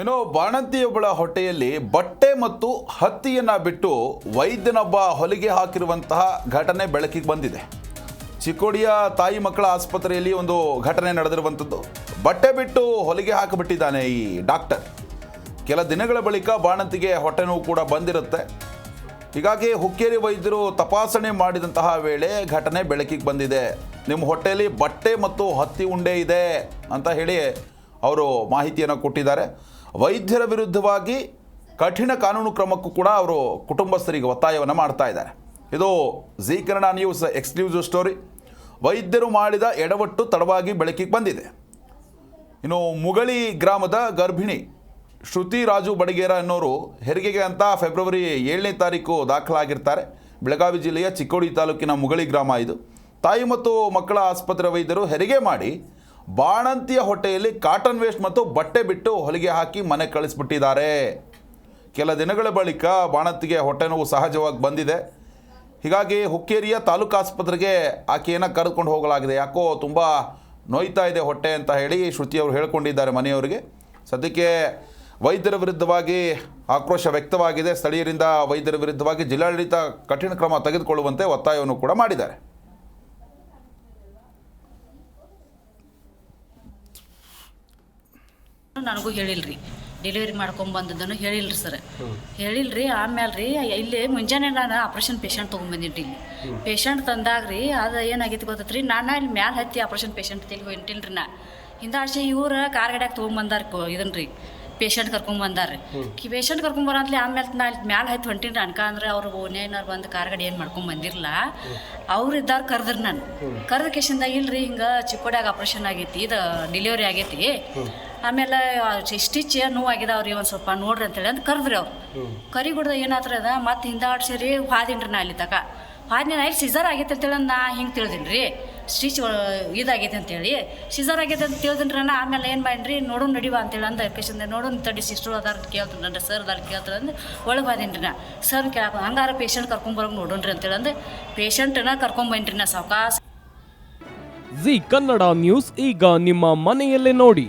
ಇನ್ನು ಬಾಣಂತಿಯೊಬ್ಬಳ ಹೊಟ್ಟೆಯಲ್ಲಿ ಬಟ್ಟೆ ಮತ್ತು ಹತ್ತಿಯನ್ನ ಬಿಟ್ಟು ವೈದ್ಯನೊಬ್ಬ ಹೊಲಿಗೆ ಹಾಕಿರುವಂತಹ ಘಟನೆ ಬೆಳಕಿಗೆ ಬಂದಿದೆ. ಚಿಕ್ಕೋಡಿಯ ತಾಯಿ ಮಕ್ಕಳ ಆಸ್ಪತ್ರೆಯಲ್ಲಿ ಒಂದು ಘಟನೆ ನಡೆದಿರುವಂಥದ್ದು. ಬಟ್ಟೆ ಬಿಟ್ಟು ಹೊಲಿಗೆ ಹಾಕಿಬಿಟ್ಟಿದ್ದಾನೆ ಈ ಡಾಕ್ಟರ್. ಕೆಲ ದಿನಗಳ ಬಳಿಕ ಬಾಣಂತಿಗೆ ಹೊಟ್ಟೆ ನೋವು ಕೂಡ ಬಂದಿರುತ್ತೆ. ಹೀಗಾಗಿ ಹುಕ್ಕೇರಿ ವೈದ್ಯರು ತಪಾಸಣೆ ಮಾಡಿದಂತಹ ವೇಳೆ ಘಟನೆ ಬೆಳಕಿಗೆ ಬಂದಿದೆ. ನಿಮ್ಮ ಹೊಟ್ಟೆಯಲ್ಲಿ ಬಟ್ಟೆ ಮತ್ತು ಹತ್ತಿ ಉಂಡೆ ಇದೆ ಅಂತ ಹೇಳಿ ಅವರು ಮಾಹಿತಿಯನ್ನು ಕೊಟ್ಟಿದ್ದಾರೆ. ವೈದ್ಯರ ವಿರುದ್ಧವಾಗಿ ಕಠಿಣ ಕಾನೂನು ಕ್ರಮಕ್ಕೂ ಕೂಡ ಅವರು ಕುಟುಂಬಸ್ಥರಿಗೆ ಒತ್ತಾಯವನ್ನು ಮಾಡ್ತಾ ಇದ್ದಾರೆ. ಇದು Zee Kannada news exclusive story. ವೈದ್ಯರು ಮಾಡಿದ ಎಡವಟ್ಟು ತಡವಾಗಿ ಬೆಳಕಿಗೆ ಬಂದಿದೆ. ಇನ್ನು ಮುಗಳಿ ಗ್ರಾಮದ ಗರ್ಭಿಣಿ ಶ್ರುತಿ ರಾಜು ಬಡಗೇರ ಅನ್ನೋರು ಹೆರಿಗೆಗೆ ಅಂತ ಫೆಬ್ರವರಿ ಏಳನೇ ತಾರೀಕು ದಾಖಲಾಗಿರ್ತಾರೆ. ಬೆಳಗಾವಿ ಜಿಲ್ಲೆಯ ಚಿಕ್ಕೋಡಿ ತಾಲೂಕಿನ ಮುಗಳಿ ಗ್ರಾಮ ಇದು. ತಾಯಿ ಮತ್ತು ಮಕ್ಕಳ ಆಸ್ಪತ್ರೆ ವೈದ್ಯರು ಹೆರಿಗೆ ಮಾಡಿ ಬಾಣಂತಿಯ ಹೊಟ್ಟೆಯಲ್ಲಿ ಕಾಟನ್ ವೇಸ್ಟ್ ಮತ್ತು ಬಟ್ಟೆ ಬಿಟ್ಟು ಹೊಲಿಗೆ ಹಾಕಿ ಮನೆ ಕಳಿಸ್ಬಿಟ್ಟಿದ್ದಾರೆ. ಕೆಲ ದಿನಗಳ ಬಳಿಕ ಬಾಣಂತಿಗೆ ಹೊಟ್ಟೆ ನೋವು ಸಹಜವಾಗಿ ಬಂದಿದೆ. ಹೀಗಾಗಿ ಹುಕ್ಕೇರಿಯ ತಾಲೂಕು ಆಸ್ಪತ್ರೆಗೆ ಆಕೆಯನ್ನು ಕರೆದುಕೊಂಡು ಹೋಗಲಾಗಿದೆ. ಯಾಕೋ ತುಂಬ ನೋಯ್ತಾ ಇದೆ ಹೊಟ್ಟೆ ಅಂತ ಹೇಳಿ ಶ್ರುತಿ ಹೇಳಿಕೊಂಡಿದ್ದಾರೆ ಹೇಳ್ಕೊಂಡಿದ್ದಾರೆ ಮನೆಯವರಿಗೆ. ಸದ್ಯಕ್ಕೆ ವೈದ್ಯರ ವಿರುದ್ಧವಾಗಿ ಆಕ್ರೋಶ ವ್ಯಕ್ತವಾಗಿದೆ. ಸ್ಥಳೀಯರಿಂದ ವೈದ್ಯರ ವಿರುದ್ಧವಾಗಿ ಜಿಲ್ಲಾಡಳಿತ ಕಠಿಣ ಕ್ರಮ ತೆಗೆದುಕೊಳ್ಳುವಂತೆ ಒತ್ತಾಯವನ್ನು ಕೂಡ ಮಾಡಿದ್ದಾರೆ. ನನಗೂ ಹೇಳಿಲ್ರಿ. ಡೆಲಿವರಿ ಮಾಡ್ಕೊಂಡ್ ಬಂದದ್ದನ್ನು ಹೇಳಿಲ್ರಿ ಸರ್. ಹೇಳಿಲ್ರಿ ಆಮೇಲೆ ರೀ ಇಲ್ಲಿ ಮುಂಜಾನೆ ನಾನು ಆಪ್ರೇಷನ್ ಪೇಷಂಟ್ ತೊಗೊಂಬಂದಿನ್ರಿ ಇಲ್ಲಿ. ಪೇಷಂಟ್ ತಂದಾಗ ರೀ ಅದು ಏನಾಗೈತಿ ಗೊತ್ತೈತ್ರಿ? ನಾನು ಇಲ್ಲಿ ಮ್ಯಾಲ ಹತ್ತಿ ಆಪ್ರೇಷನ್ ಪೇಷಂಟ್ ತೆಲಿ ಹೊಂಟಿಲ್ರಿ ನಾ. ಹಿಂದಾಚೆ ಇವ್ರ ಕಾರ್ ಗಾಡ್ಯಾಗ ತೊಗೊಂಬಂದಾರ ಇದನ್ನ ರೀ. ಪೇಷಂಟ್ ಕರ್ಕೊಂಬಂದಾರ ಕಿ ಪೇಷಂಟ್ ಕರ್ಕೊಂಬರಂತ್ಲಿ ಆಮೇಲೆ ನಾ ಇಲ್ಲಿ ಮ್ಯಾಲ ಹತ್ತಿ ಹೊಂಟೀನಿ ಅನ್ಕ ಅಂದ್ರೆ ಅವ್ರು ಓನೇನಾರು ಬಂದು ಕಾರ್ ಗಾಡಿ ಏನು ಮಾಡ್ಕೊಂಡ್ ಬಂದಿರಲ್ಲ ಅವ್ರು ಇದ್ದಾರ ಕರೆದ್ರು ನಾನು. ಕರೆದ ಕೇಶಿಂದ ಇಲ್ರಿ ಹಿಂಗೆ ಚಿಕ್ಕೋಡ್ಯಾಗ ಆಪ್ರೇಷನ್ ಆಗೈತಿ ಇದು ಡೆಲಿವರಿ ಆಗೈತಿ. ಆಮೇಲೆ ಸ್ಟಿಚ್ ನೋವು ಆಗಿದಾವ್ರಿ ಒಂದು ಸ್ವಲ್ಪ ನೋಡ್ರಿ ಅಂತೇಳಿ ಅಂತ ಕರೆದ್ರಿ ಅವ್ರು. ಕರಿ ಗುಡ್ದ ಏನಾತ್ರ ಅದ? ಮತ್ತೆ ಹಿಂದಾಡ್ ಸೇರಿ ಹಾದಿನ್ರಿ ನಾ ಅಲ್ಲಿ ತಕ. ಹಾದಿ ನಾ ಇಲ್ಲಿ ಸಿಸರ್ ಆಗೈತೆ ಅಂತೇಳಿ ನಾ ಹಿಂಗೆ ತಿಳಿದೀನಿ ರೀ ಸ್ಟಿಚ್ ಇದಾಗೈತೆ ಅಂತೇಳಿ. ಸಿಸರ್ ಆಗೈತೆ ಅಂತ ತಿಳಿದಿನ್ರಿ ನಾ ಆಮೇಲೆ ಏನು ಮಾಡಿರಿ? ನೋಡು ನಡಿವಾ ಅಂತೇಳಿ ಅಂದ ಪೇಷಂಟ್ ನೋಡೋಣ ತಡಿ ಸಿಸ್ಟರ್ ಅದಾರ ಕೇಳ್ತೀನಿ ಅಂದ್ರೆ ಸರ್ ಅದಾರ ಕೇಳ್ತಾರೆ ಅಂದ್ರೆ ಒಳಗೆ ಬಂದಿನ್ರಿ ನಾ. ಸರ್ ಕೇಳಪ್ಪ ಹಂಗಾರ ಪೇಷಂಟ್ ಕರ್ಕೊಂಬರೋಕೆ ನೋಡೋಣ್ರಿ ಅಂತೇಳಿ ಅಂದ್ರೆ ಪೇಷಂಟನ್ನ ಕರ್ಕೊಂಬಂದ್ರಿ ನಾ ಸಾವಕಾಶ ಜಿ ಕನ್ನಡ ನ್ಯೂಸ್ ಈಗ ನಿಮ್ಮ ಮನೆಯಲ್ಲೇ ನೋಡಿ.